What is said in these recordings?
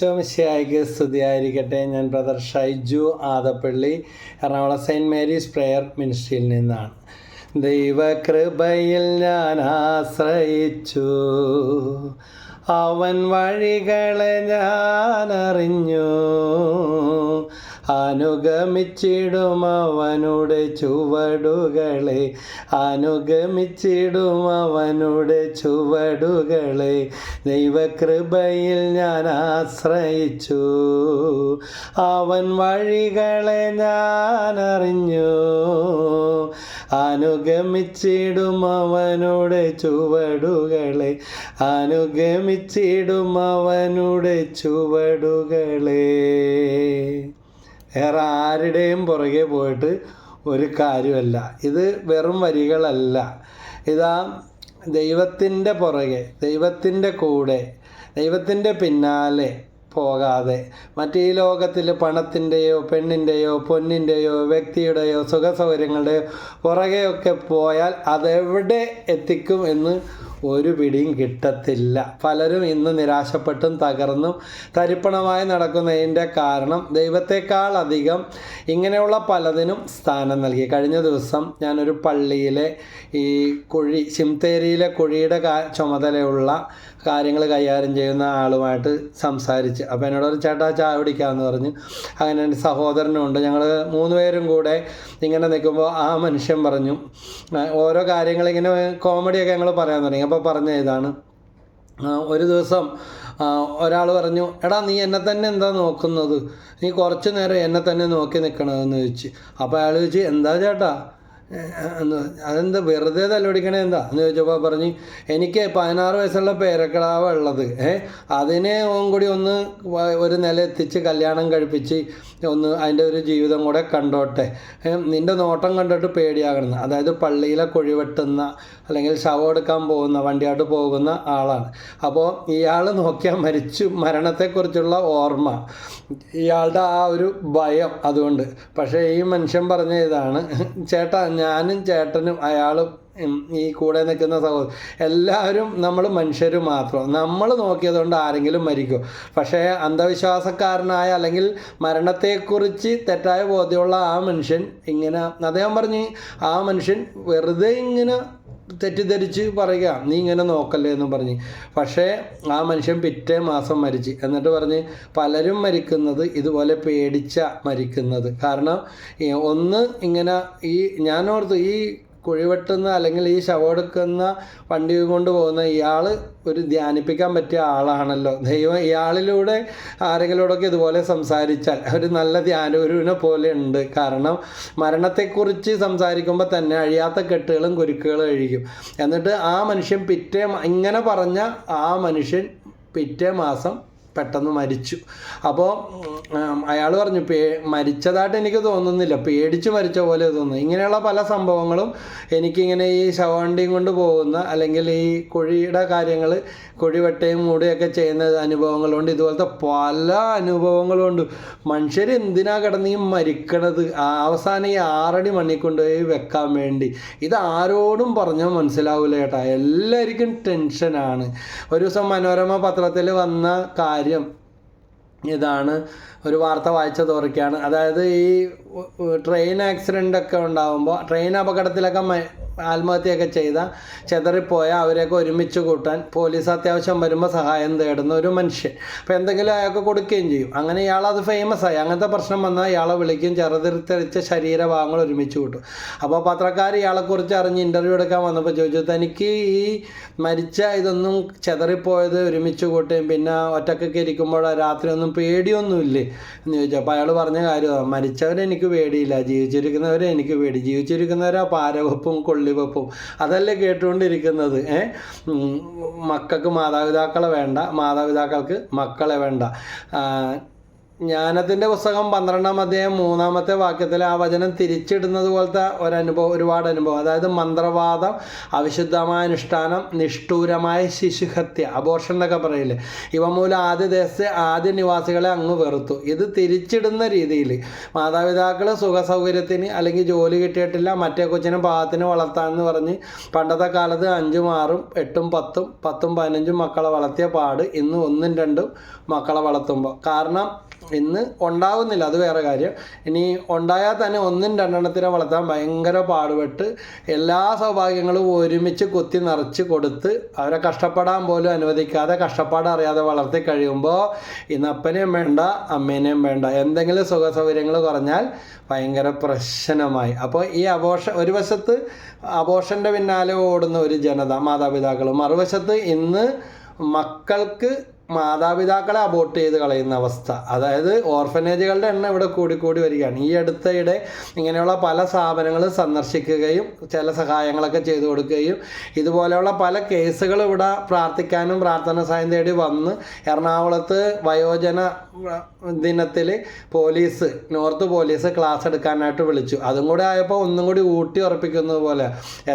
ശോമിശിയായിക്ക് സ്തുതിയായിരിക്കട്ടെ. ഞാൻ brother Shaiju Adappally Ernakulam saint Mary's prayer മിനിസ്ട്രിയിൽ നിന്നാണ്. ദൈവകൃപയിൽ ഞാൻ ആശ്രയിച്ചു. അവൻ വഴികളെ ഞാൻ അറിഞ്ഞു. അനുഗമിച്ചിടും അവനുടെ ചുവടുകളെ അനുഗമിച്ചിടും അവനുടെ ചുവടുകളെ ദൈവകൃപയിൽ ഞാൻ ആശ്രയിച്ചു. അവൻ വഴികളെ ഞാൻ അറിഞ്ഞു. അനുഗമിച്ചിടും അവനുടെ ചുവടുകളെ അനുഗമിച്ചിടും അവനുടെ ചുവടുകളെ. വേറെ ആരുടെയും പുറകെ പോയിട്ട് ഒരു കാര്യമല്ല. ഇത് വെറും വരികളല്ല. ഇതാ ദൈവത്തിന്റെ പുറകെ ദൈവത്തിന്റെ കൂടെ ദൈവത്തിന്റെ പിന്നാലെ പോകാതെ മറ്റേ ഈ ലോകത്തിൽ പണത്തിന്റെയോ പെണ്ണിന്റെയോ പൊന്നിന്റെയോ വ്യക്തിയുടെയോ സുഖസൗകര്യങ്ങളുടെയോ പുറകെയൊക്കെ പോയാൽ അതെവിടെ എത്തിക്കും എന്ന് ഒരു പിടിയും കിട്ടത്തില്ല. പലരും ഇന്ന് നിരാശപ്പെട്ടും തകർന്നും തരിപ്പണമായി നടക്കുന്നതിന്റെ കാരണം ദൈവത്തെക്കാൾ അധികം ഇങ്ങനെയുള്ള പലതിനും സ്ഥാനം നൽകി. കഴിഞ്ഞ ദിവസം ഞാനൊരു പള്ളിയിലെ ഈ കുഴി ചിംതേരിയിലെ കുഴിയുടെ ചുമതലയുള്ള കാര്യങ്ങൾ കൈകാര്യം ചെയ്യുന്ന ആളുമായിട്ട് സംസാരിച്ച്. അപ്പോൾ എന്നോട് ഒരു ചേട്ടാ ചായ കുടിക്കാമെന്ന് പറഞ്ഞ്. അങ്ങനെ എന്റെ സഹോദരനുണ്ട്. ഞങ്ങൾ മൂന്ന് പേരും കൂടെ ഇങ്ങനെ നിൽക്കുമ്പോൾ ആ മനുഷ്യൻ പറഞ്ഞു ഓരോ കാര്യങ്ങളിങ്ങനെ കോമഡിയൊക്കെ ഞങ്ങൾ പറയാൻ തുടങ്ങി. അപ്പോൾ പറഞ്ഞ ഇതാണ്. ഒരു ദിവസം ഒരാൾ പറഞ്ഞു എടാ നീ എന്നെ തന്നെ എന്താ നോക്കുന്നത്? നീ കുറച്ച് നേരം എന്നെ തന്നെ നോക്കി നിൽക്കണമെന്ന് ചോദിച്ചു. അപ്പോൾ അയാൾ ചോദിച്ചു എന്താ ചേട്ടാ? അതെന്താ വെറുതെ തല്ലുപിടിക്കണേ എന്താ? എന്ന് ചോദിച്ചപ്പോൾ പറഞ്ഞു എനിക്ക് പതിനാറ് വയസ്സുള്ള പേരക്കിടാവ് ഉള്ളത്. അതിനെ ഓൻ കൂടി ഒന്ന് ഒരു നില എത്തിച്ച് കല്യാണം കഴിപ്പിച്ച് ഒന്ന് അതിന്റെ ഒരു ജീവിതം കൂടെ കണ്ടോട്ടെ. നിന്റെ നോട്ടം കണ്ടിട്ട് പേടിയാകണം അതായത് പള്ളിയിലെ കുഴിവെട്ടുന്ന അല്ലെങ്കിൽ ശവം എടുക്കാൻ പോകുന്ന വണ്ടിയായിട്ട് പോകുന്ന ആളാണ്. അപ്പോൾ ഇയാൾ നോക്കിയാൽ മരിച്ചു. മരണത്തെക്കുറിച്ചുള്ള ഓർമ്മ. ഇയാളുടെ ആ ഒരു ഭയം അതുകൊണ്ട്. പക്ഷേ ഈ മനുഷ്യൻ പറഞ്ഞ ഇതാണ്. ചേട്ടാ ഞാനും ചേട്ടനും അയാളും ഈ കൂടെ നിൽക്കുന്ന സഹോദരൻ എല്ലാവരും നമ്മൾ മനുഷ്യർ മാത്രം. നമ്മൾ നോക്കിയതുകൊണ്ട് ആരെങ്കിലും മരിക്കും. പക്ഷേ അന്ധവിശ്വാസക്കാരനായ അല്ലെങ്കിൽ മരണത്തെക്കുറിച്ച് തെറ്റായ ബോധ്യമുള്ള ആ മനുഷ്യൻ ഇങ്ങനെ അദ്ദേഹം പറഞ്ഞ് ആ മനുഷ്യൻ വെറുതെ ഇങ്ങനെ തെറ്റിദ്ധരിച്ച് പറയുക നീ ഇങ്ങനെ നോക്കല്ലേ എന്ന് പറഞ്ഞ്. പക്ഷേ ആ മനുഷ്യൻ പിറ്റേ മാസം മരിച്ചു. എന്നിട്ട് പറഞ്ഞ് പലരും മരിക്കുന്നത് ഇതുപോലെ പേടിച്ച മരിക്കുന്നത്. കാരണം ഒന്ന് ഇങ്ങനെ ഈ ഞാനോർത്ത് ഈ കുഴിവെട്ടുന്ന അല്ലെങ്കിൽ ഈ ശവമെടുക്കുന്ന വണ്ടി കൊണ്ട് പോകുന്ന ഇയാൾ ഒരു ധ്യാനിപ്പിക്കാൻ പറ്റിയ ആളാണല്ലോ. ദൈവം ഇയാളിലൂടെ ആരെങ്കിലോടൊക്കെ ഇതുപോലെ സംസാരിച്ചാൽ ഒരു നല്ല ധ്യാനഗുരുവിനെ പോലെ ഉണ്ട്. കാരണം മരണത്തെക്കുറിച്ച് സംസാരിക്കുമ്പോൾ തന്നെ അഴിയാത്ത കെട്ടുകളും കുരുക്കുകളും അഴിക്കും എന്നിട്ട് ആ മനുഷ്യൻ പിറ്റേ ഇങ്ങനെ പറഞ്ഞ ആ മനുഷ്യൻ പിറ്റേ മാസം പെട്ടെന്ന് മരിച്ചു. അപ്പോൾ അയാൾ പറഞ്ഞു പേ മരിച്ചതായിട്ട് എനിക്ക് തോന്നുന്നില്ല. പേടിച്ച് മരിച്ച പോലെ തോന്നുന്നു. ഇങ്ങനെയുള്ള പല സംഭവങ്ങളും എനിക്കിങ്ങനെ ഈ ശവവണ്ടിയും കൊണ്ട് പോകുന്ന അല്ലെങ്കിൽ ഈ കുഴിയുടെ കാര്യങ്ങൾ കുഴി വെട്ടയും മൂടുകയൊക്കെ ചെയ്യുന്ന അനുഭവങ്ങളുണ്ട്. ഇതുപോലത്തെ പല അനുഭവങ്ങളുണ്ട്. മനുഷ്യർ എന്തിനാ കിടന്ന് ഈ മരിക്കണത്? അവസാനം ഈ ആറടി മണ്ണിൽ കൊണ്ടുപോയി വെക്കാൻ വേണ്ടി. ഇത് ആരോടും പറഞ്ഞാൽ മനസ്സിലാവില്ല ചേട്ടാ എല്ലാവർക്കും ടെൻഷനാണ് ഒരു ദിവസം മനോരമ പത്രത്തിൽ വന്ന കാര്യം ഇതാണ്. ഒരു വാർത്ത വായിച്ചതോറൊക്കെയാണ് അതായത് ഈ ട്രെയിൻ ആക്സിഡന്റ് ഒക്കെ ഉണ്ടാകുമ്പോൾ ട്രെയിൻ അപകടത്തിലൊക്കെ ആത്മഹത്യയൊക്കെ ചെയ്ത ചെതറിപ്പോയ അവരെയൊക്കെ ഒരുമിച്ച് കൂട്ടാൻ പോലീസ് അത്യാവശ്യം വരുമ്പോൾ സഹായം തേടുന്ന ഒരു മനുഷ്യൻ. അപ്പോൾ എന്തെങ്കിലും അയാൾക്ക് കൊടുക്കുകയും ചെയ്യും. അങ്ങനെ ഇയാൾ അത് ഫേമസ് ആയി. അങ്ങനത്തെ പ്രശ്നം വന്നാൽ ഇയാളെ വിളിക്കും ചെറുതിരിത്തരിച്ച ശരീരഭാഗങ്ങൾ ഒരുമിച്ച് കൂട്ടും. അപ്പോൾ പത്രക്കാർ ഇയാളെക്കുറിച്ച് അറിഞ്ഞ് ഇന്റർവ്യൂ എടുക്കാൻ വന്നപ്പോൾ ചോദിച്ചു തനിക്ക് ഈ മരിച്ച ഇതൊന്നും ചെതറിപ്പോയത് ഒരുമിച്ച് കൂട്ടുകയും പിന്നെ ഒറ്റക്കൊക്കെ ഇരിക്കുമ്പോൾ രാത്രി ഒന്നും പേടിയൊന്നുമില്ലേ? എന്ന് ചോദിച്ചു. അയാൾ പറഞ്ഞ കാര്യമാണ് മരിച്ചവരെ എനിക്ക് പേടിയില്ല ജീവിച്ചിരിക്കുന്നവരെ എനിക്ക് പേടി. ജീവിച്ചിരിക്കുന്നവരാ പാരവെപ്പും കൊള്ളിവെപ്പും. അതല്ലേ കേട്ടുകൊണ്ടിരിക്കുന്നത് ഏ? മക്കൾക്ക് മാതാപിതാക്കളെ വേണ്ട മാതാപിതാക്കൾക്ക് മക്കളെ വേണ്ട. ജ്ഞാനത്തിന്റെ പുസ്തകം പന്ത്രണ്ടാം അധ്യായം മൂന്നാമത്തെ വാക്യത്തിൽ ആ വചനം തിരിച്ചിടുന്നത് പോലത്തെ ഒരനുഭവം ഒരുപാട് അനുഭവം. അതായത് മന്ത്രവാദം അവിശുദ്ധമായ അനുഷ്ഠാനം നിഷ്ഠൂരമായ ശിശുഹത്യ അബോർഷൻ എന്നൊക്കെ പറയില്ലേ? ഇവ മൂലം ആദ്യ ദേശത്തെ ആദ്യ നിവാസികളെ അങ്ങ് വെറുത്തു. ഇത് തിരിച്ചിടുന്ന രീതിയിൽ മാതാപിതാക്കൾ സുഖ സൗകര്യത്തിന് അല്ലെങ്കിൽ ജോലി കിട്ടിയിട്ടില്ല മറ്റേ കൊച്ചിനെ പാകത്തിന് വളർത്താമെന്ന് പറഞ്ഞ് പണ്ടത്തെ കാലത്ത് അഞ്ചും ആറും എട്ടും പത്തും പത്തും പതിനഞ്ചും മക്കളെ വളർത്തിയ പാട് ഇന്ന് ഒന്നും രണ്ടും മക്കളെ വളർത്തുമ്പോൾ. കാരണം ഇന്ന് ഉണ്ടാകുന്നില്ല അത് വേറെ കാര്യം. ഇനി ഉണ്ടായാൽ തന്നെ ഒന്നും രണ്ടെണ്ണത്തിനെ വളർത്താൻ ഭയങ്കര പാടുപെട്ട് എല്ലാ സൗഭാഗ്യങ്ങളും ഒരുമിച്ച് കുത്തി നിറച്ച് കൊടുത്ത് അവരെ കഷ്ടപ്പെടാൻ പോലും അനുവദിക്കാതെ കഷ്ടപ്പാട് അറിയാതെ വളർത്തി കഴിയുമ്പോൾ ഇന്ന് അപ്പനെയും വേണ്ട അമ്മേനെയും വേണ്ട. എന്തെങ്കിലും സുഖ സൗകര്യങ്ങൾ കുറഞ്ഞാൽ ഭയങ്കര പ്രശ്നമായി. അപ്പോൾ ഈ അബോഷ ഒരു വശത്ത് അബോഷന്റെ പിന്നാലെ ഓടുന്ന ഒരു ജനത മാതാപിതാക്കൾ മറുവശത്ത് ഇന്ന് മക്കൾക്ക് മാതാപിതാക്കളെ അബോർട്ട് ചെയ്ത് കളയുന്ന അവസ്ഥ. അതായത് ഓർഫനേജുകളുടെ എണ്ണം ഇവിടെ കൂടിക്കൂടി വരികയാണ്. ഈ അടുത്തയിടെ ഇങ്ങനെയുള്ള പല സ്ഥാപനങ്ങളും സന്ദർശിക്കുകയും ചില സഹായങ്ങളൊക്കെ ചെയ്തു കൊടുക്കുകയും ഇതുപോലെയുള്ള പല കേസുകൾ ഇവിടെ പ്രാർത്ഥിക്കാനും പ്രാർത്ഥന സഹായം തേടി വന്ന് എറണാകുളത്ത് വയോജന ദിനത്തിൽ പോലീസ് നോർത്ത് പോലീസ് ക്ലാസ് എടുക്കാനായിട്ട് വിളിച്ചു. അതും കൂടെ ആയപ്പോൾ ഒന്നും കൂടി ഊട്ടി ഉറപ്പിക്കുന്നത് പോലെ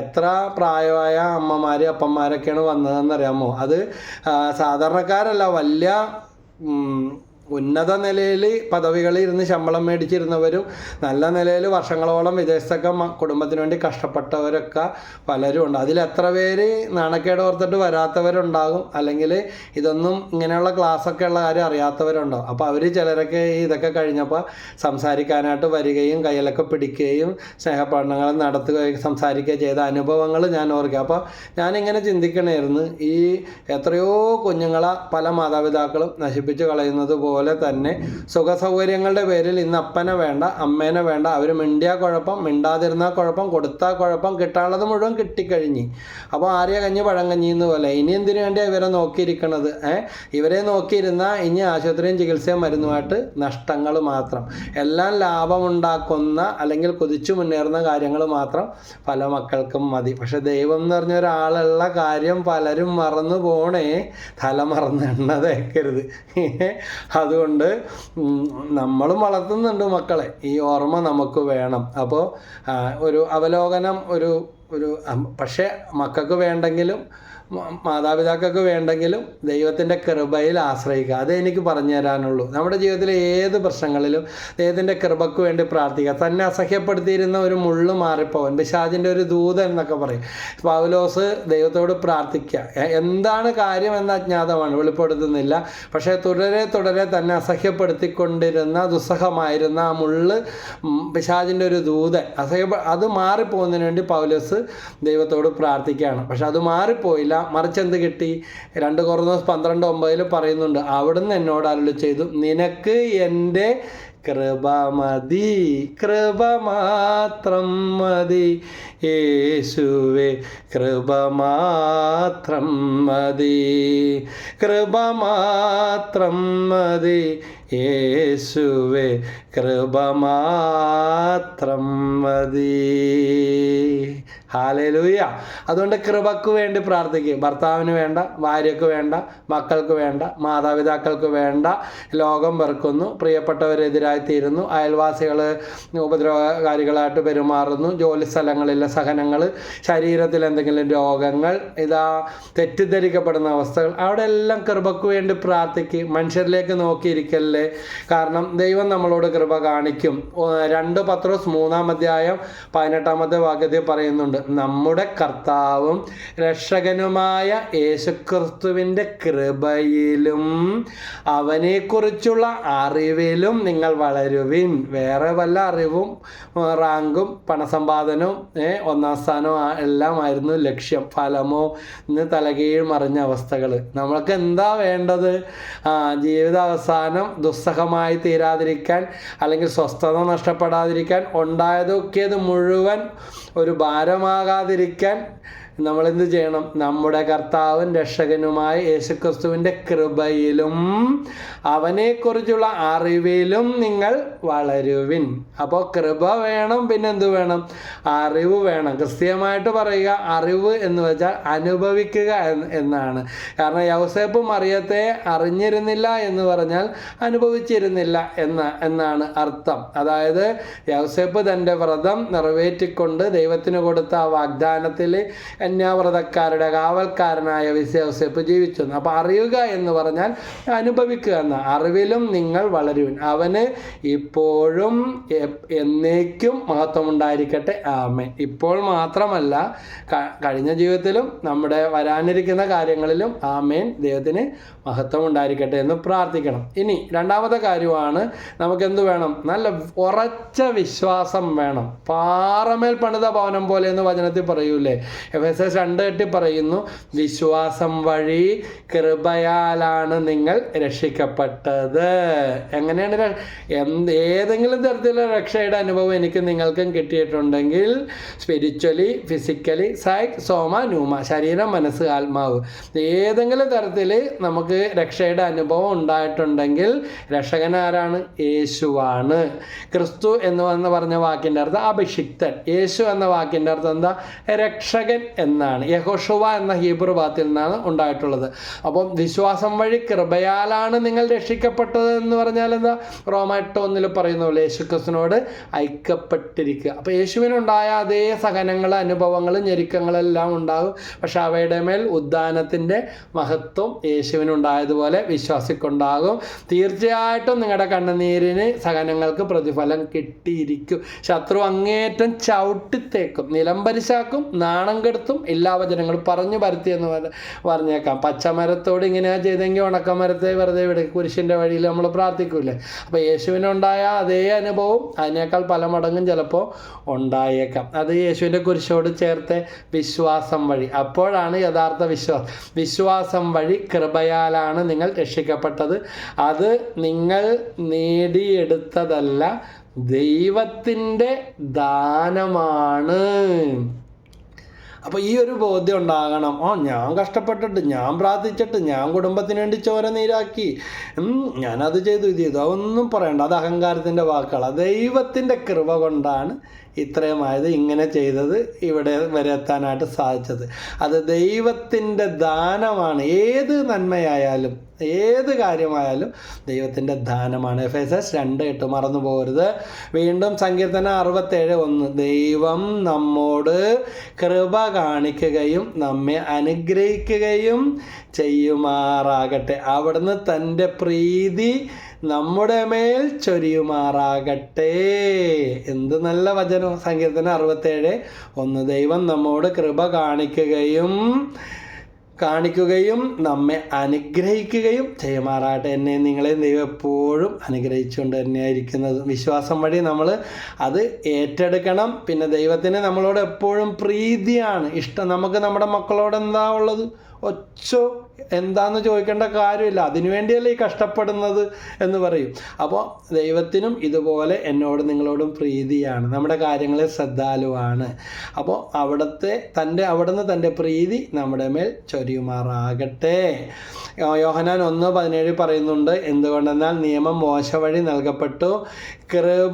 എത്ര പ്രായമായ അമ്മമാരും അപ്പന്മാരൊക്കെയാണ് വന്നതെന്നറിയാമോ അത് സാധാരണക്കാരല്ല. വലിയ ഉന്നത നിലയിൽ പദവികളിൽ ഇരുന്ന് ശമ്പളം മേടിച്ചിരുന്നവരും നല്ല നിലയിൽ വർഷങ്ങളോളം വിദേശത്തൊക്കെ കുടുംബത്തിന് വേണ്ടി കഷ്ടപ്പെട്ടവരൊക്കെ പലരും ഉണ്ട്. അതിൽ എത്ര പേര് നാണക്കേട് ഓർത്തിട്ട് വരാത്തവരുണ്ടാകും? അല്ലെങ്കിൽ ഇതൊന്നും ഇങ്ങനെയുള്ള ക്ലാസ്സൊക്കെ ഉള്ള കാര്യം അറിയാത്തവരുണ്ടാവും അപ്പോൾ അവർ ചിലരൊക്കെ ഇതൊക്കെ കഴിഞ്ഞപ്പോൾ സംസാരിക്കാനായിട്ട് വരികയും കയ്യിലൊക്കെ പിടിക്കുകയും സ്നേഹപഠനങ്ങൾ നടത്തുകയും സംസാരിക്കുകയും ചെയ്ത അനുഭവങ്ങൾ ഞാൻ ഓർക്കുക. അപ്പോൾ ഞാനിങ്ങനെ ചിന്തിക്കണമായിരുന്നു ഈ എത്രയോ കുഞ്ഞുങ്ങളെ പല മാതാപിതാക്കളും നശിപ്പിച്ച് കളയുന്നത് പോലെ പോലെ തന്നെ സുഖസൗകര്യങ്ങളുടെ പേരിൽ ഇന്ന് അപ്പനെ വേണ്ട അമ്മേനെ വേണ്ട അവർ മിണ്ടിയാൽ കുഴപ്പം മിണ്ടാതിരുന്നാൽ കുഴപ്പം കൊടുത്താൽ കുഴപ്പം കിട്ടാനുള്ളത് മുഴുവൻ കിട്ടിക്കഴിഞ്ഞ്. അപ്പോൾ ആര്യ കഞ്ഞി പഴം കഞ്ഞി എന്ന് പോലെ. ഇനി എന്തിനു വേണ്ടിയാണ് ഇവരെ നോക്കിയിരിക്കണത്? ഏഹ് ഇവരെ നോക്കിയിരുന്നാൽ ഇനി ആശുപത്രിയും ചികിത്സയും മരുന്നുമായിട്ട് നഷ്ടങ്ങൾ മാത്രം. എല്ലാം ലാഭമുണ്ടാക്കുന്ന അല്ലെങ്കിൽ കുതിച്ചു മുന്നേറുന്ന കാര്യങ്ങൾ മാത്രം പല മക്കൾക്കും മതി. പക്ഷെ ദൈവം എന്ന് പറഞ്ഞ ഒരാളുള്ള കാര്യം പലരും മറന്നു പോണേ. തല മറന്ന് തേക്കരുത്. അതുകൊണ്ട് നമ്മളും വളർത്തുന്നുണ്ട് മക്കളെ. ഈ ഓർമ്മ നമുക്ക് വേണം. അപ്പോൾ ഒരു അവലോകനം ഒരു ഒരു പക്ഷേ മക്കൾക്ക് വേണ്ടെങ്കിലും മാതാപിതാക്കൾക്ക് വേണ്ടെങ്കിലും ദൈവത്തിന്റെ കൃപയിൽ ആശ്രയിക്കുക. അതേ എനിക്ക് പറഞ്ഞു തരാനുള്ളൂ. നമ്മുടെ ജീവിതത്തിലെ ഏത് പ്രശ്നങ്ങളിലും ദൈവത്തിന്റെ കൃപയ്ക്ക് വേണ്ടി പ്രാർത്ഥിക്കുക. തന്നെ അസഹ്യപ്പെടുത്തിയിരുന്ന ഒരു മുള്ളു മാറിപ്പോവൻ പിശാജിന്റെ ഒരു ദൂത എന്നൊക്കെ പറയും. പൗലോസ് ദൈവത്തോട് പ്രാർത്ഥിക്കുക. എന്താണ് കാര്യം എന്ന അജ്ഞാതമാണ് വെളിപ്പെടുത്തുന്നില്ല. പക്ഷേ തുടരെ തുടരെ തന്നെ അസഹ്യപ്പെടുത്തിക്കൊണ്ടിരുന്ന ദുസ്സഹമായിരുന്ന ആ മുള്ള് പിശാജിന്റെ ഒരു ദൂതൻ. അസഹ്യ അത് മാറിപ്പോകുന്നതിന് വേണ്ടി പൗലോസ് ദൈവത്തോട് പ്രാർത്ഥിക്കുകയാണ്. പക്ഷെ അത് മാറിപ്പോയില്ല. മറിച്ച് എന്ത് കിട്ടി? രണ്ട് കുറഞ്ഞ പന്ത്രണ്ട് ഒമ്പതിൽ പറയുന്നുണ്ട് അവിടുന്ന് എന്നോട് അരുളി ചെയ്തു നിനക്ക് എന്റെ കൃപ മതി കൃപ മാത്രം മതി യേശുവേ കൃപ മാത്രം മതി കൃപ മാത്രം മതി യേശുവേ കൃപ മാത്രം മതി. ഹാലലൂയ. അതുകൊണ്ട് കൃപക്ക് വേണ്ടി പ്രാർത്ഥിക്കുക ഭർത്താവിന് വേണ്ട ഭാര്യയ്ക്ക് വേണ്ട മക്കൾക്ക് വേണ്ട മാതാപിതാക്കൾക്ക് വേണ്ട. ലോകം വെറുക്കുന്നു. പ്രിയപ്പെട്ടവരെതിരായി തീരുന്നു അയൽവാസികൾ ഉപദ്രവകാരികളായിട്ട് പെരുമാറുന്നു. ജോലി സ്ഥലങ്ങളിലെ സഹനങ്ങൾ ശരീരത്തിൽ എന്തെങ്കിലും രോഗങ്ങൾ ഇതാ തെറ്റിദ്ധരിക്കപ്പെടുന്ന അവസ്ഥകൾ. അവിടെ എല്ലാം കൃപക്ക് വേണ്ടി പ്രാർത്ഥിക്കുക മനുഷ്യരിലേക്ക് നോക്കിയിരിക്കല്ലേ? കാരണം ദൈവം നമ്മളോട് കൃപ കാണിക്കും. രണ്ട് പത്രോസ് മൂന്നാം അധ്യായം പതിനെട്ടാമത്തെ വാക്യത്തിൽ പറയുന്നുണ്ട്. നമ്മുടെ കർത്താവും രക്ഷകനുമായ യേശുക്രിസ്തുവിന്റെ കൃപയിലും അവനെക്കുറിച്ചുള്ള അറിവിലും നിങ്ങൾ വളരുവിൻ. വേറെ വല്ല അറിവും റാങ്കും പണസമ്പാദനവും ഒന്നാം സ്ഥാനവും എല്ലാമായിരുന്നു ലക്ഷ്യം ഫലമോ ഇന്ന് തലകീഴ് മറിഞ്ഞ അവസ്ഥകൾ നമ്മൾക്ക് എന്താ വേണ്ടത്? ജീവിതാവസാനം ദുസ്സഹമായി തീരാതിരിക്കാൻ അല്ലെങ്കിൽ സ്വസ്ഥത നഷ്ടപ്പെടാതിരിക്കാൻ ഉണ്ടായതൊക്കെ മുഴുവൻ ഒരു ഭാരമാകാതിരിക്കാൻ നമ്മൾ എന്ത് ചെയ്യണം? നമ്മുടെ കർത്താവും രക്ഷകനുമായ യേശുക്രിസ്തുവിന്റെ കൃപയിലും അവനെക്കുറിച്ചുള്ള അറിവിലും നിങ്ങൾ വളരുവിൻ. അപ്പോൾ കൃപ വേണം പിന്നെ എന്ത് വേണം? അറിവ് വേണം. കൃത്യമായിട്ട് പറയുക അറിവ് എന്ന് വെച്ചാൽ അനുഭവിക്കുക എന്നാണ്. കാരണം യൗസേപ്പ് മറിയത്തെ അറിഞ്ഞിരുന്നില്ല എന്ന് പറഞ്ഞാൽ അനുഭവിച്ചിരുന്നില്ല എന്ന എന്നാണ് അർത്ഥം. അതായത് യൗസേപ്പ് തന്റെ വ്രതം നിറവേറ്റിക്കൊണ്ട് ദൈവത്തിന് കൊടുത്ത ആ വാഗ്ദാനത്തിൽ കന്യാവ്രതക്കാരുടെ കാവൽക്കാരനായ വിശ്വസേപ്പ് ജീവിച്ചു അപ്പോൾ അറിയുക എന്ന് പറഞ്ഞാൽ അനുഭവിക്കുക എന്ന. അറിവിലും നിങ്ങൾ വളരുവിൻ. അവന് ഇപ്പോഴും എന്നേക്കും മഹത്വമുണ്ടായിരിക്കട്ടെ. ആമേ ഇപ്പോൾ മാത്രമല്ല കഴിഞ്ഞ ജീവിതത്തിലും നമ്മുടെ വരാനിരിക്കുന്ന കാര്യങ്ങളിലും ആമേൻ. ദൈവത്തിന് മഹത്വം ഉണ്ടായിരിക്കട്ടെ എന്ന് പ്രാർത്ഥിക്കണം. ഇനി രണ്ടാമത്തെ കാര്യമാണ് നമുക്ക് എന്ത് വേണം? നല്ല ഉറച്ച വിശ്വാസം വേണം. പാറമേൽ പണിത ഭവനം പോലെ എന്ന് വചനത്തിൽ പറയൂലേ? എഫ് എസ് രണ്ട് കെട്ടി പറയുന്നു. വിശ്വാസം വഴി കൃപയാലാണ് നിങ്ങൾ രക്ഷിക്കപ്പെട്ടത്. എങ്ങനെയാണ് എന്ത് ഏതെങ്കിലും തരത്തിലുള്ള രക്ഷയുടെ അനുഭവം എനിക്ക് നിങ്ങൾക്കും കിട്ടിയിട്ടുണ്ടെങ്കിൽ spiritually physically psyche soma pneuma ശരീരം മനസ്സ് ആത്മാവ്. ഏതെങ്കിലും തരത്തിൽ നമുക്ക് രക്ഷയുടെ അനുഭവം ഉണ്ടായിട്ടുണ്ടെങ്കിൽ രക്ഷകൻ ആരാണ്? യേശുവാണ്. ക്രിസ്തു എന്ന് പറഞ്ഞ വാക്കിന്റെ അർത്ഥം അഭിഷിക്തൻ. യേശു എന്ന വാക്കിന്റെ അർത്ഥം എന്താ? രക്ഷകൻ എന്നാണ്. യഹോഷുവ എന്ന ഹീബ്രു വാത്തിൽ നിന്നാണ് ഉണ്ടായിട്ടുള്ളത്. അപ്പം വിശ്വാസം വഴി കൃപയാലാണ് നിങ്ങൾ രക്ഷിക്കപ്പെട്ടത് എന്ന് പറഞ്ഞാൽ എന്താ? റോമാറ്റോ ഒന്നിൽ പറയുന്ന പോലെ യേശുക്രിസ്തുനോട് ഐക്യപ്പെട്ടിരിക്കുക അപ്പോൾ യേശുവിനുണ്ടായ അതേ സഹനങ്ങൾ അനുഭവങ്ങൾ ഞെരുക്കങ്ങളെല്ലാം ഉണ്ടാകും. പക്ഷെ അവയുടെ മേൽ ഉദ്ധാനത്തിന്റെ മഹത്വം യേശുവിനുണ്ടായതുപോലെ വിശ്വാസിക്കുണ്ടാകും. തീർച്ചയായിട്ടും നിങ്ങളുടെ കണ്ണുനീരിന് സഹനങ്ങൾക്ക് പ്രതിഫലം കിട്ടിയിരിക്കും. ശത്രു അങ്ങേറ്റം ചവിട്ടിത്തേക്കും. നിലംപരിശാക്കും നാണം കെടുത്തും. എല്ലാ വചനങ്ങളും പറഞ്ഞു പരത്തി എന്ന് പറഞ്ഞേക്കാം. പച്ചമരത്തോട് ഇങ്ങനെയാണ് ചെയ്തെങ്കിൽ ഉണക്കമരത്തെ വെറുതെ വിട. കുരിശിന്റെ വഴിയിൽ നമ്മൾ പ്രാർത്ഥിക്കൂലേ അപ്പോൾ യേശുവിനുണ്ടായ അതേ അനുഭവം അതിനേക്കാൾ പല മടങ്ങും ചിലപ്പോൾ ഉണ്ടായേക്കാം. അത് യേശുവിന്റെ കുരിശോട് ചേർത്ത് വിശ്വാസം വഴി. അപ്പോഴാണ് യഥാർത്ഥ വിശ്വാസം വിശ്വാസം വഴി കൃപയാലാണ് നിങ്ങൾ രക്ഷിക്കപ്പെട്ടത്. അത് നിങ്ങൾ നേടിയെടുത്തതല്ല ദൈവത്തിന്റെ ദാനമാണ്. അപ്പോൾ ഈ ഒരു ബോധ്യം ഉണ്ടാകണം. ആ ഞാൻ കഷ്ടപ്പെട്ടിട്ട് ഞാൻ പ്രാർത്ഥിച്ചിട്ട് ഞാൻ കുടുംബത്തിന് വേണ്ടി ചോര നീരാക്കി. ഞാനത് ചെയ്തു ഇത് ചെയ്തു അതൊന്നും പറയണ്ട. അത് അഹങ്കാരത്തിന്റെ വാക്കുകളാണ് ദൈവത്തിന്റെ കൃപ കൊണ്ടാണ് ഇത്രയുമായത് ഇങ്ങനെ ചെയ്തത് ഇവിടെ വരെ എത്താനായിട്ട് സാധിച്ചത്. അത് ദൈവത്തിന്റെ ദാനമാണ്. ഏത് നന്മയായാലും ഏത് കാര്യമായാലും ദൈവത്തിന്റെ ദാനമാണ്. എഫ് എസ് എസ് രണ്ട് എട്ട് മറന്നു പോകരുത്. വീണ്ടും സങ്കീർത്തനം അറുപത്തേഴ് ഒന്ന്. ദൈവം നമ്മോട് കൃപ കാണിക്കുകയും നമ്മെ അനുഗ്രഹിക്കുകയും ചെയ്യുമാറാകട്ടെ. അവിടുന്ന് തന്റെ പ്രീതി നമ്മുടെ മേൽ ചൊരിയുമാറാകട്ടെ. എന്ത് നല്ല വചനം. സങ്കീർത്തനം അറുപത്തേഴ്. ഒന്ന് ദൈവം നമ്മോട് കൃപ കാണിക്കുകയും കാണിക്കുകയും നമ്മെ അനുഗ്രഹിക്കുകയും ചെയ്യുമാറാകട്ടെ. എന്നെ നിങ്ങളെ ദൈവം എപ്പോഴും അനുഗ്രഹിച്ചുകൊണ്ട് തന്നെയായിരിക്കുന്നത്. വിശ്വാസം വഴി നമ്മൾ അത് ഏറ്റെടുക്കണം. പിന്നെ ദൈവത്തിന് നമ്മളോട് എപ്പോഴും പ്രീതിയാണ്. ഇഷ്ടം നമുക്ക് നമ്മുടെ മക്കളോട് എന്താ ഉള്ളത്? ഒച്ചോ എന്താന്ന് ചോദിക്കേണ്ട കാര്യമില്ല. അതിനുവേണ്ടിയല്ലേ ഈ കഷ്ടപ്പെടുന്നത് എന്ന് പറയും. അപ്പോൾ ദൈവത്തിനും ഇതുപോലെ എന്നോട് നിങ്ങളോടും പ്രീതിയാണ്. നമ്മുടെ കാര്യങ്ങളെ ശ്രദ്ധാലുവാണ്. അപ്പോൾ അവിടുത്തെ തന്റെ അവിടുന്ന് തന്റെ പ്രീതി നമ്മുടെ മേൽ ചൊരിയുമാറാകട്ടെ. യോഹനാൻ ഒന്ന് പതിനേഴ് പറയുന്നുണ്ട് എന്തുകൊണ്ടെന്നാൽ നിയമം മോശ വഴി നൽകപ്പെട്ടു. കൃ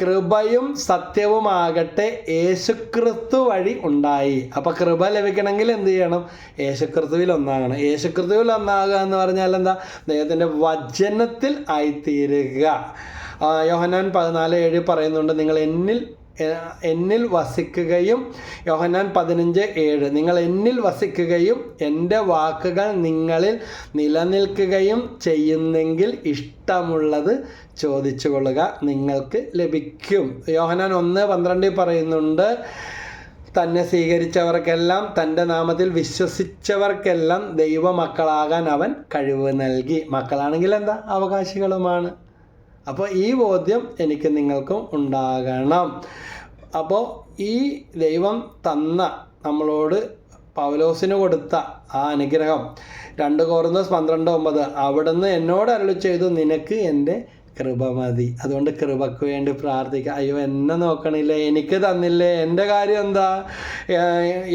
കൃപയും സത്യവുമാകട്ടെ യേശുക്രിസ്തു വഴി ഉണ്ടായി. അപ്പോൾ കൃപ ലഭിക്കണമെങ്കിൽ എന്ത് ചെയ്യണം? യേശുക്രിസ്തുവിൽ ഒന്നാകണം. യേശുക്രിസ്തുവിൽ ഒന്നാകുക എന്ന് പറഞ്ഞാൽ എന്താ? ദൈവത്തിന്റെ വചനത്തിൽ ആയിത്തീരുക. യോഹനാൻ പതിനാല് ഏഴ് പറയുന്നുണ്ട് നിങ്ങൾ എന്നിൽ എന്നിൽ വസിക്കുകയും യോഹന്നാൻ പതിനഞ്ച് ഏഴ്. നിങ്ങൾ എന്നിൽ വസിക്കുകയും എന്റെ വാക്കുകൾ നിങ്ങളിൽ നിലനിൽക്കുകയും ചെയ്യുന്നെങ്കിൽ ഇഷ്ടമുള്ളത് ചോദിച്ചു കൊള്ളുക നിങ്ങൾക്ക് ലഭിക്കും. യോഹനാൻ ഒന്ന് പന്ത്രണ്ടിൽ പറയുന്നുണ്ട് തന്നെ സ്വീകരിച്ചവർക്കെല്ലാം തന്റെ നാമത്തിൽ വിശ്വസിച്ചവർക്കെല്ലാം ദൈവമക്കളാകാൻ അവൻ കഴിവ് നൽകി. മക്കളാണെങ്കിൽ എന്താ? അവകാശികളുമാണ്. അപ്പോൾ ഈ ബോധ്യം എനിക്ക് നിങ്ങൾക്കും ഉണ്ടാകണം. അപ്പോൾ ഈ ദൈവം തന്ന നമ്മളോട് പൗലോസിന് കൊടുത്ത ആ അനുഗ്രഹം രണ്ട് കോർന്നസ് പന്ത്രണ്ട് ഒമ്പത് അവിടുന്ന് എന്നോട് അരുളി ചെയ്തു നിനക്ക് എന്റെ കൃപ മതി. അതുകൊണ്ട് കൃപക്ക് വേണ്ടി പ്രാർത്ഥിക്കുക അയ്യോ എന്നെ നോക്കണില്ല? എനിക്ക് തന്നില്ലേ? എന്റെ കാര്യം എന്താ?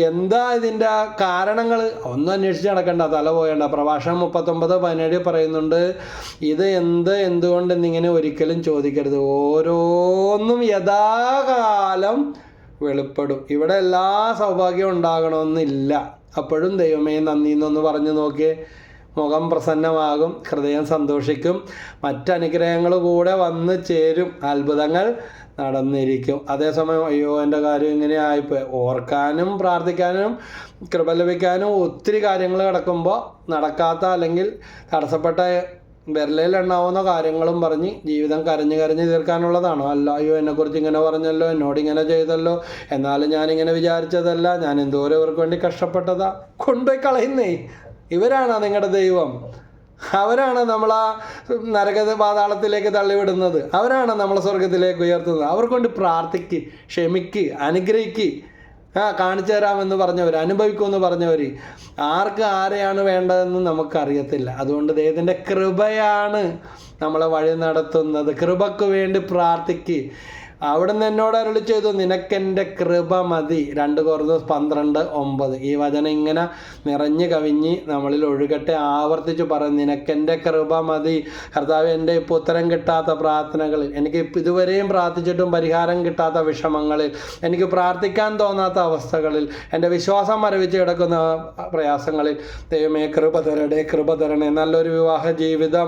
എന്താ ഇതിന്റെ കാരണങ്ങൾ? ഒന്നും അന്വേഷിച്ച് നടക്കണ്ട. തല പോയണ്ട. പ്രഭാഷണം മുപ്പത്തൊമ്പത് പതിനേഴ് പറയുന്നുണ്ട് ഇത് എന്ത് എന്തുകൊണ്ട് എന്നിങ്ങനെ ഒരിക്കലും ചോദിക്കരുത്. ഓരോന്നും യഥാകാലം വെളിപ്പെടും. ഇവിടെ എല്ലാ സൗഭാഗ്യവും ഉണ്ടാകണമെന്നില്ല. അപ്പോഴും ദൈവമേ നന്ദി എന്നൊന്ന് പറഞ്ഞു നോക്കിയേ. മുഖം പ്രസന്നമാകും ഹൃദയം സന്തോഷിക്കും മറ്റനുഗ്രഹങ്ങൾ കൂടെ വന്ന് ചേരും അത്ഭുതങ്ങൾ നടന്നിരിക്കും. അതേസമയം അയ്യോ എന്റെ കാര്യം ഇങ്ങനെ ആയിപ്പോയി. ഓർക്കാനും പ്രാർത്ഥിക്കാനും കൃപ ലഭിക്കാനും ഒത്തിരി കാര്യങ്ങൾ കിടക്കുമ്പോൾ നടക്കാത്ത അല്ലെങ്കിൽ തടസ്സപ്പെട്ട വിരലയിൽ എണ്ണാവുന്ന കാര്യങ്ങളും പറഞ്ഞ് ജീവിതം കരഞ്ഞ് കരഞ്ഞ് തീർക്കാനുള്ളതാണോ? അല്ല അയ്യോ എന്നെക്കുറിച്ച് ഇങ്ങനെ പറഞ്ഞല്ലോ എന്നോട് ഇങ്ങനെ ചെയ്തല്ലോ എന്നാലും ഞാനിങ്ങനെ വിചാരിച്ചതല്ല ഞാൻ എന്തോരം ഇവർക്ക് വേണ്ടി കഷ്ടപ്പെട്ടതാ. കൊണ്ടുപോയി കളയുന്നേ. ഇവരാണോ നിങ്ങളുടെ ദൈവം? അവരാണ് നമ്മൾ ആ നരക പാതാളത്തിലേക്ക് തള്ളിവിടുന്നത്? അവരാണ് നമ്മളെ സ്വർഗത്തിലേക്ക് ഉയർത്തുന്നത്? അവർക്കൊണ്ട് പ്രാർത്ഥിക്ക് ക്ഷമിക്ക് അനുഗ്രഹിക്ക്. ആ കാണിച്ചു തരാമെന്ന് പറഞ്ഞവർ അനുഭവിക്കുമെന്ന് പറഞ്ഞവർ ആർക്ക് ആരെയാണ് വേണ്ടതെന്ന് നമുക്കറിയത്തില്ല. അതുകൊണ്ട് ദൈവത്തിന്റെ കൃപയാണ് നമ്മളെ വഴി നടത്തുന്നത്. കൃപക്ക് വേണ്ടി പ്രാർത്ഥിക്ക്. അവിടുന്ന് എന്നോട് അരുളി ചെയ്തു നിനക്കെന്റെ കൃപ മതി. രണ്ട് കുറഞ്ഞ പന്ത്രണ്ട് ഒമ്പത്. ഈ വചനം ഇങ്ങനെ നിറഞ്ഞു കവിഞ്ഞ് നമ്മളിൽ ഒഴുകട്ടെ ആവർത്തിച്ച് പറയും നിനക്കെന്റെ കൃപ മതി. കർത്താവ് എന്റെ ഇപ്പോൾ ഉത്തരം കിട്ടാത്ത പ്രാർത്ഥനകളിൽ എനിക്ക് ഇതുവരെയും പ്രാർത്ഥിച്ചിട്ടും പരിഹാരം കിട്ടാത്ത വിഷമങ്ങളിൽ എനിക്ക് പ്രാർത്ഥിക്കാൻ തോന്നാത്ത അവസ്ഥകളിൽ എന്റെ വിശ്വാസം മരവിച്ച് കിടക്കുന്ന പ്രയാസങ്ങളിൽ ദൈവമേ കൃപ തരണേ കൃപ തരണേ നല്ലൊരു വിവാഹ ജീവിതം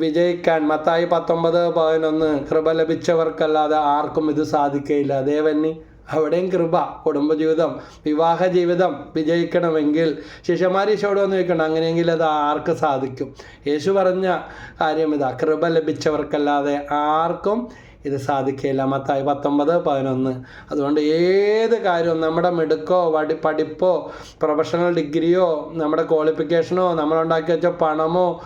വിജയിക്കാൻ. മത്തായി പത്തൊമ്പത് പതിനൊന്ന് കൃപ ലഭിച്ചവർക്കല്ലാതെ ആർക്കും ഇത് സാധിക്കയില്ല. ദേവന് അവിടെയും കൃപ കുടുംബജീവിതം വിവാഹ ജീവിതം വിജയിക്കണമെങ്കിൽ ശിഷ്യന്മാർ ഈശോട് വന്ന് ചോദിക്കണം അങ്ങനെയെങ്കിൽ അത് ആർക്ക് സാധിക്കും? യേശു പറഞ്ഞ കാര്യം ഇതാ കൃപ ലഭിച്ചവർക്കല്ലാതെ ആർക്കും ഇത് സാധിക്കില്ല മത്തായി പത്തൊമ്പത് പതിനൊന്ന്. അതുകൊണ്ട് ഏത് കാര്യവും നമ്മുടെ മിടുക്കോ വടി പഠിപ്പോ പ്രൊഫഷണൽ ഡിഗ്രിയോ നമ്മുടെ ക്വാളിഫിക്കേഷനോ നമ്മളുണ്ടാക്കി വെച്ച പണമോ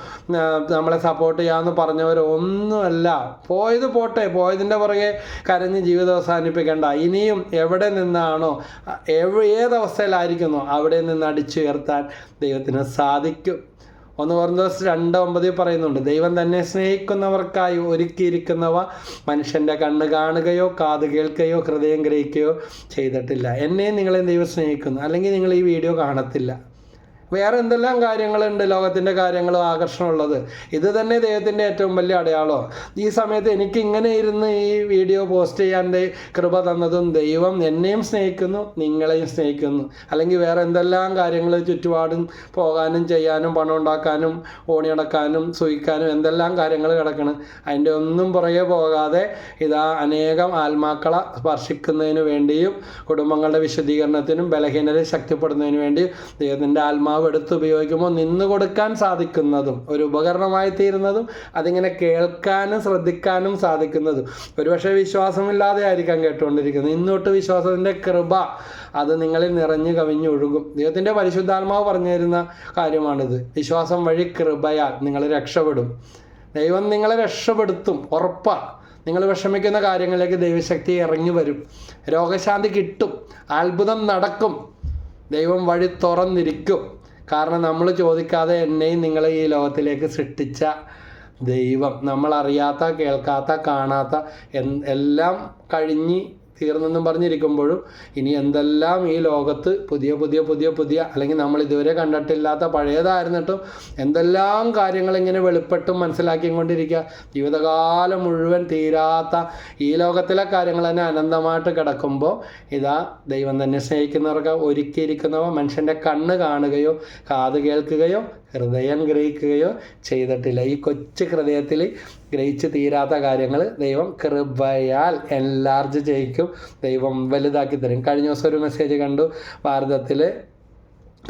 നമ്മളെ സപ്പോർട്ട് ചെയ്യാമെന്ന് പറഞ്ഞവരോ ഒന്നുമല്ല. പോയത് പോട്ടെ. പോയതിന്റെ പുറകെ കരഞ്ഞ് ജീവിതം അവസാനിപ്പിക്കേണ്ട. ഇനിയും എവിടെ നിന്നാണോ ഏതവസ്ഥയിലായിരിക്കുന്നോ അവിടെ നിന്ന് അടിച്ചുയർത്താൻ ദൈവത്തിന് സാധിക്കും. ഒന്ന് പറഞ്ഞ രണ്ട് ഒമ്പതിൽ പറയുന്നുണ്ട്. ദൈവം തന്നെ സ്നേഹിക്കുന്നവർക്കായി ഒരുക്കിയിരിക്കുന്നവ മനുഷ്യന്റെ കണ്ണ് കാണുകയോ കാത് കേൾക്കുകയോ ഹൃദയം ഗ്രഹിക്കുകയോ ചെയ്തിട്ടില്ല. എന്നെയും നിങ്ങളെയും ദൈവം സ്നേഹിക്കുന്നു. അല്ലെങ്കിൽ നിങ്ങൾ ഈ വീഡിയോ കാണത്തില്ല. വേറെ എന്തെല്ലാം കാര്യങ്ങളുണ്ട് ലോകത്തിന്റെ കാര്യങ്ങളും ആകർഷണമുള്ളത്? ഇത് തന്നെ ദൈവത്തിന്റെ ഏറ്റവും വലിയ അടയാളോ ഈ സമയത്ത് എനിക്ക് ഇങ്ങനെ ഇരുന്ന് ഈ വീഡിയോ പോസ്റ്റ് ചെയ്യാൻ ദൈ- കൃപ തന്നതും ദൈവം എന്നെയും സ്നേഹിക്കുന്നു നിങ്ങളെയും സ്നേഹിക്കുന്നു. അല്ലെങ്കിൽ വേറെ എന്തെല്ലാം കാര്യങ്ങൾ ചുറ്റുപാടും പോകാനും ചെയ്യാനും പണം ഉണ്ടാക്കാനും ഓണിയടക്കാനും സൂയിക്കാനും എന്തെല്ലാം കാര്യങ്ങൾ കിടക്കണം. അതിന്റെ ഒന്നും പുറകെ പോകാതെ ഇതാ അനേകം ആത്മാക്കളെ സ്പർശിക്കുന്നതിന് വേണ്ടിയും കുടുംബങ്ങളുടെ വിശദീകരണത്തിനും ബലഹീനരെ ശക്തിപ്പെടുന്നതിന് വേണ്ടി ദൈവത്തിന്റെ ആത്മാവ് എടുത്ത് ഉപയോഗിക്കുമ്പോൾ നിന്ന് കൊടുക്കാൻ സാധിക്കുന്നതും ഒരു ഉപകരണമായി തീരുന്നതും അതിങ്ങനെ കേൾക്കാനും ശ്രദ്ധിക്കാനും സാധിക്കുന്നതും. ഒരുപക്ഷെ വിശ്വാസമില്ലാതെ ആയിരിക്കാം കേട്ടുകൊണ്ടിരിക്കുന്നത്. ഇന്നോട്ട് വിശ്വാസത്തിന്റെ കൃപ അത് നിങ്ങളിൽ നിറഞ്ഞു കവിഞ്ഞു ഒഴുകും. ദൈവത്തിന്റെ പരിശുദ്ധാത്മാവ് പറഞ്ഞു തരുന്ന കാര്യമാണിത്. വിശ്വാസം വഴി കൃപയാൽ നിങ്ങൾ രക്ഷപ്പെടും. ദൈവം നിങ്ങളെ രക്ഷപ്പെടുത്തും ഉറപ്പാണ് നിങ്ങൾ വിഷമിക്കുന്ന കാര്യങ്ങളിലേക്ക് ദൈവശക്തി ഇറങ്ങി വരും. രോഗശാന്തി കിട്ടും അത്ഭുതം നടക്കും. ദൈവം വഴി തുറന്നിരിക്കും. കാരണം നമ്മൾ ചോദിക്കാതെ എന്നെയും നിങ്ങളെ ഈ ലോകത്തിലേക്ക് സൃഷ്ടിച്ച ദൈവം. നമ്മൾ അറിയാത്ത കേൾക്കാത്ത കാണാത്ത എല്ലാം കഴിഞ്ഞ് തീർന്നെന്നും പറഞ്ഞിരിക്കുമ്പോഴും ഇനി എന്തെല്ലാം ഈ ലോകത്ത് പുതിയ പുതിയ പുതിയ പുതിയ അല്ലെങ്കിൽ നമ്മൾ ഇതുവരെ കണ്ടിട്ടില്ലാത്ത പഴയതായിരുന്നിട്ടും എന്തെല്ലാം കാര്യങ്ങൾ ഇങ്ങനെ വെളിപ്പെട്ടും മനസ്സിലാക്കിയും കൊണ്ടിരിക്കുക ജീവിതകാലം മുഴുവൻ തീരാത്ത ഈ ലോകത്തിലെ കാര്യങ്ങൾ തന്നെ അനന്തമായിട്ട് കിടക്കുമ്പോൾ ഇതാ ദൈവം തന്നെ സ്നേഹിക്കുന്നവർക്ക് ഒരുക്കിയിരിക്കുന്നവ മനുഷ്യന്റെ കണ്ണ് കാണുകയോ കാത് കേൾക്കുകയോ ഹൃദയം ഗ്രഹിക്കുകയോ ചെയ്തിട്ടില്ല. ഈ കൊച്ചു ഹൃദയത്തിൽ ഗ്രഹിച്ച് തീരാത്ത കാര്യങ്ങൾ ദൈവം കൃപയാൽ എൻലാർജ് ചെയ്യിക്കും. ദൈവം വലുതാക്കി തരും. കഴിഞ്ഞ ദിവസം ഒരു മെസ്സേജ് കണ്ടു. ഭാരതത്തിൽ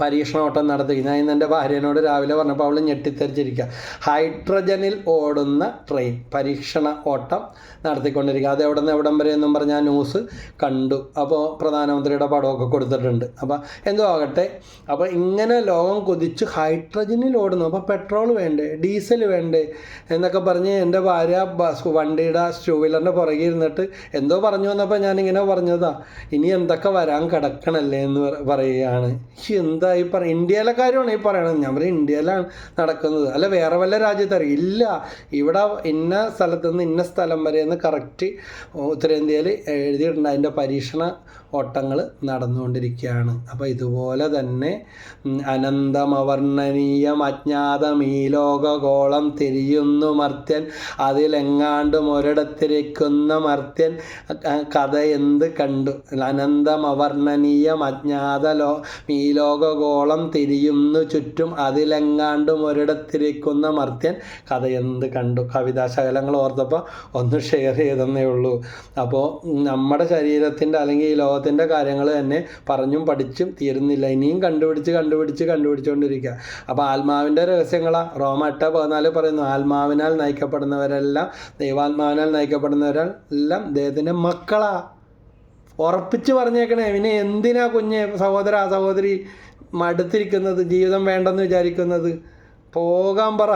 പരീക്ഷണ ഓട്ടം നടത്തി. ഞാൻ ഇന്ന് എന്റെ ഭാര്യനോട് രാവിലെ പറഞ്ഞപ്പോൾ അവൾ ഞെട്ടിത്തെറിച്ചിരിക്കുക ഹൈഡ്രജനിൽ ഓടുന്ന ട്രെയിൻ പരീക്ഷണ ഓട്ടം നടത്തിക്കൊണ്ടിരിക്കുക അത് എവിടെ നിന്ന് എവിടം വരെ എന്നും പറഞ്ഞ് ന്യൂസ് കണ്ടു. അപ്പോൾ പ്രധാനമന്ത്രിയുടെ പടമൊക്കെ കൊടുത്തിട്ടുണ്ട്. അപ്പോൾ എന്തോ ആകട്ടെ. അപ്പോൾ ഇങ്ങനെ ലോകം കൊതിച്ച് ഹൈഡ്രജനിൽ ഓടുന്നു. അപ്പോൾ പെട്രോൾ വേണ്ടേ? ഡീസൽ വേണ്ടേ? എന്നൊക്കെ പറഞ്ഞ് എന്റെ ഭാര്യ ബസ് വണ്ടിയുടെ ടൂ വീലറിന്റെ പുറകെ ഇരുന്നിട്ട് എന്തോ പറഞ്ഞു വന്നപ്പോൾ ഞാനിങ്ങനെ പറഞ്ഞതാ. ഇനി എന്തൊക്കെ വരാൻ കിടക്കണല്ലേ എന്ന് പറ- പറയുകയാണ്. എന്ത് എന്താ ഈ പറ ഇന്ത്യയിലെ കാര്യമാണ് ഈ പറയണത്. ഞാൻ പറയും ഇന്ത്യയിലാണ് നടക്കുന്നത്. അല്ല വേറെ വല്ല രാജ്യത്തറിയും ഇല്ല. ഇവിടെ ഇന്ന സ്ഥലത്ത് നിന്ന് ഇന്ന സ്ഥലം വരെ എന്ന് കറക്റ്റ് ഉത്തരേന്ത്യയിൽ എഴുതിയിട്ടുണ്ട്. അതിന്റെ പരീക്ഷണ ഓട്ടങ്ങൾ നടന്നുകൊണ്ടിരിക്കുകയാണ്. അപ്പോൾ ഇതുപോലെ തന്നെ അനന്തമവർണനീയം അജ്ഞാതം ഈ ലോകഗോളം തിരിയുന്നു മർത്യൻ. അതിലെങ്ങാണ്ടും ഒരിടത്തിരിക്കുന്ന മർത്യൻ കഥ എന്ത് കണ്ടു? അനന്തമവർണനീയം അജ്ഞാത ലോ ഈ ലോകഗോളം തിരിയുന്നു ചുറ്റും. അതിലെങ്ങാണ്ടും ഒരിടത്തിരിക്കുന്ന മർത്യൻ കഥ എന്ത് കണ്ടു? കവിതാ ശകലങ്ങൾ ഓർത്തപ്പോൾ ഒന്ന് ഷെയർ ചെയ്തെന്നേ ഉള്ളൂ. അപ്പോൾ നമ്മുടെ ശരീരത്തിന്റെ അല്ലെങ്കിൽ ഈ ലോക ലോകത്തിന്റെ കാര്യങ്ങൾ തന്നെ പറഞ്ഞും പഠിച്ചും തീരുന്നില്ല. ഇനിയും കണ്ടുപിടിച്ച് കണ്ടുപിടിച്ച് കണ്ടുപിടിച്ചുകൊണ്ടിരിക്കുക അപ്പോൾ ആത്മാവിന്റെ രഹസ്യങ്ങളാ. റോമ എട്ട് പതിനാല് പറയുന്നു ആത്മാവിനാൽ നയിക്കപ്പെടുന്നവരെല്ലാം ദൈവാത്മാവിനാൽ നയിക്കപ്പെടുന്നവരെല്ലാം ദൈവത്തിന്റെ മക്കളാ. ഉറപ്പിച്ച് പറഞ്ഞേക്കണേ പിന്നെ എന്തിനാ കുഞ്ഞ് സഹോദര സഹോദരി മടുത്തിരിക്കുന്നത് ജീവിതം വേണ്ടെന്ന് വിചാരിക്കുന്നത്? പോകാൻ പറ.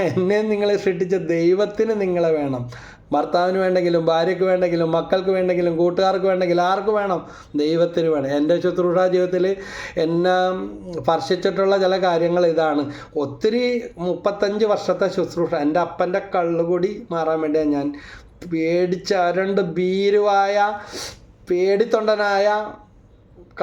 എന്നെ നിങ്ങളെ സൃഷ്ടിച്ച ദൈവത്തിന് നിങ്ങളെ വേണം. ഭർത്താവിന് വേണ്ടെങ്കിലും ഭാര്യയ്ക്ക് വേണ്ടെങ്കിലും മക്കൾക്ക് വേണ്ടെങ്കിലും കൂട്ടുകാർക്ക് വേണ്ടെങ്കിലും ആർക്ക് വേണം? ദൈവത്തിന് വേണം. എന്റെ ശുശ്രൂഷ ജീവിതത്തിൽ എന്നെ സ്പർശിച്ചിട്ടുള്ള ചില കാര്യങ്ങൾ ഇതാണ്. ഒത്തിരി മുപ്പത്തഞ്ച് വർഷത്തെ ശുശ്രൂഷ എന്റെ അപ്പന്റെ കള്ളുകൂടി മാറാൻ വേണ്ടിയാണ് ഞാൻ പേടിച്ച രണ്ട് ഭീരുവായ പേടിത്തൊണ്ടനായ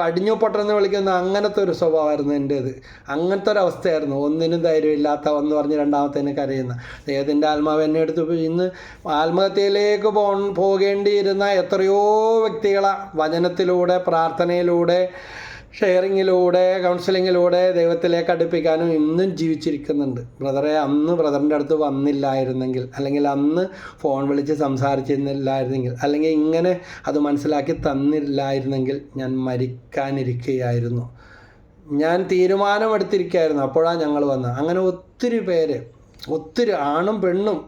കടിഞ്ഞു പൊട്ടെന്ന് വിളിക്കുന്ന അങ്ങനത്തെ ഒരു സ്വഭാവമായിരുന്നു എന്റേത്. അങ്ങനത്തെ ഒരു അവസ്ഥയായിരുന്നു. ഒന്നിനും ധൈര്യമില്ലാത്ത ഒന്ന് പറഞ്ഞ് രണ്ടാമത്തേനെ കരയുന്ന ദൈവത്തിന്റെ ആത്മാവ് എന്നെ എടുത്ത് ഇന്ന് ആത്മഹത്യയിലേക്ക് പോ പോകേണ്ടിയിരുന്ന എത്രയോ വ്യക്തികളെ വചനത്തിലൂടെ പ്രാർത്ഥനയിലൂടെ ഷെയറിങ്ങിലൂടെ കൗൺസിലിങ്ങിലൂടെ ദൈവത്തിലേക്ക് അടുപ്പിക്കാനും ഇന്നും ജീവിച്ചിരിക്കുന്നുണ്ട്. ബ്രദറെ അന്ന് ബ്രദറിന്റെ അടുത്ത് വന്നില്ലായിരുന്നെങ്കിൽ അല്ലെങ്കിൽ അന്ന് ഫോൺ വിളിച്ച് സംസാരിച്ചിരുന്നില്ലായിരുന്നെങ്കിൽ അല്ലെങ്കിൽ ഇങ്ങനെ അത് മനസ്സിലാക്കി തന്നില്ലായിരുന്നെങ്കിൽ ഞാൻ മരിക്കാനിരിക്കുകയായിരുന്നു ഞാൻ തീരുമാനമെടുത്തിരിക്കുകയായിരുന്നു അപ്പോഴാണ് ഞങ്ങൾ വന്നത്. അങ്ങനെ ഒത്തിരി പേര് ഒത്തിരി ആണും പെണ്ണും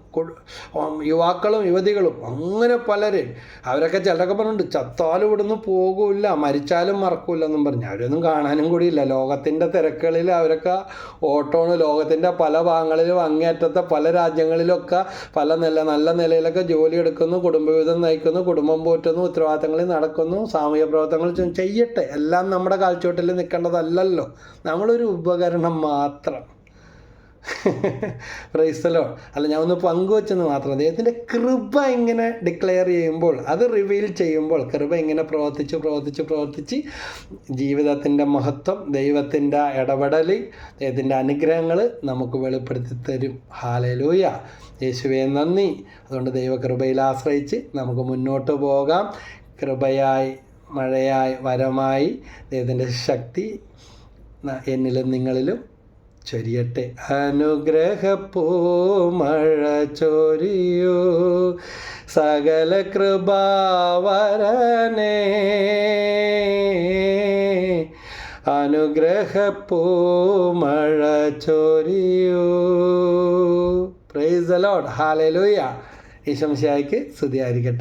യുവാക്കളും യുവതികളും അങ്ങനെ പലര്. അവരൊക്കെ ചിലരൊക്കെ പറഞ്ഞിട്ടുണ്ട് ചത്താലും ഇവിടുന്ന് പോകില്ല മരിച്ചാലും മറക്കില്ല എന്നും പറഞ്ഞു. അവരൊന്നും കാണാനും കൂടിയില്ല. ലോകത്തിന്റെ തിരക്കുകളിൽ അവരൊക്കെ ഓട്ടോണ്. ലോകത്തിന്റെ പല ഭാഗങ്ങളിലും അങ്ങേറ്റത്തെ പല രാജ്യങ്ങളിലൊക്കെ പല നില നല്ല നിലയിലൊക്കെ ജോലി എടുക്കുന്നു കുടുംബവിധം നയിക്കുന്നു കുടുംബം പോറ്റുന്നു ഉത്തരവാദിത്തങ്ങളിൽ നടക്കുന്നു സാമൂഹ്യ പ്രവർത്തനങ്ങൾ ചെയ്യട്ടെ. എല്ലാം നമ്മുടെ കാൽച്ചോട്ടിൽ നിൽക്കേണ്ടതല്ലല്ലോ. നമ്മളൊരു ഉപകരണം മാത്രം. പ്രൈസലോ അല്ല ഞാൻ ഒന്ന് പങ്കുവച്ചെന്ന് മാത്രം അദ്ദേഹത്തിന്റെ കൃപ ഇങ്ങനെ ഡിക്ലെയർ ചെയ്യുമ്പോൾ അത് റിവീൽ ചെയ്യുമ്പോൾ കൃപ ഇങ്ങനെ പ്രവർത്തിച്ച് പ്രവർത്തിച്ച് പ്രവർത്തിച്ച് ജീവിതത്തിന്റെ മഹത്വം ദൈവത്തിന്റെ ഇടപെടൽ ദൈവത്തിന്റെ അനുഗ്രഹങ്ങൾ നമുക്ക് വെളിപ്പെടുത്തി തരും. ഹാലലൂയ യേശുവെ നന്ദി. അതുകൊണ്ട് ദൈവകൃപയിൽ ആശ്രയിച്ച് നമുക്ക് മുന്നോട്ട് പോകാം. കൃപയായി മഴയായി വരമായി ദൈവത്തിന്റെ ശക്തി എന്നിലും നിങ്ങളിലും ചൊരിയട്ടെ. അനുഗ്രഹപ്പൂമഴ ചൊരിയൂ. സകല കൃപാവരനേ. അനുഗ്രഹപ്പൂമഴ ചൊരിയൂ. പ്രൈസ് ലോഡ് ഹാലലൂയ ഈശംശായിക്ക് സ്തുതിയായിരിക്കട്ടെ.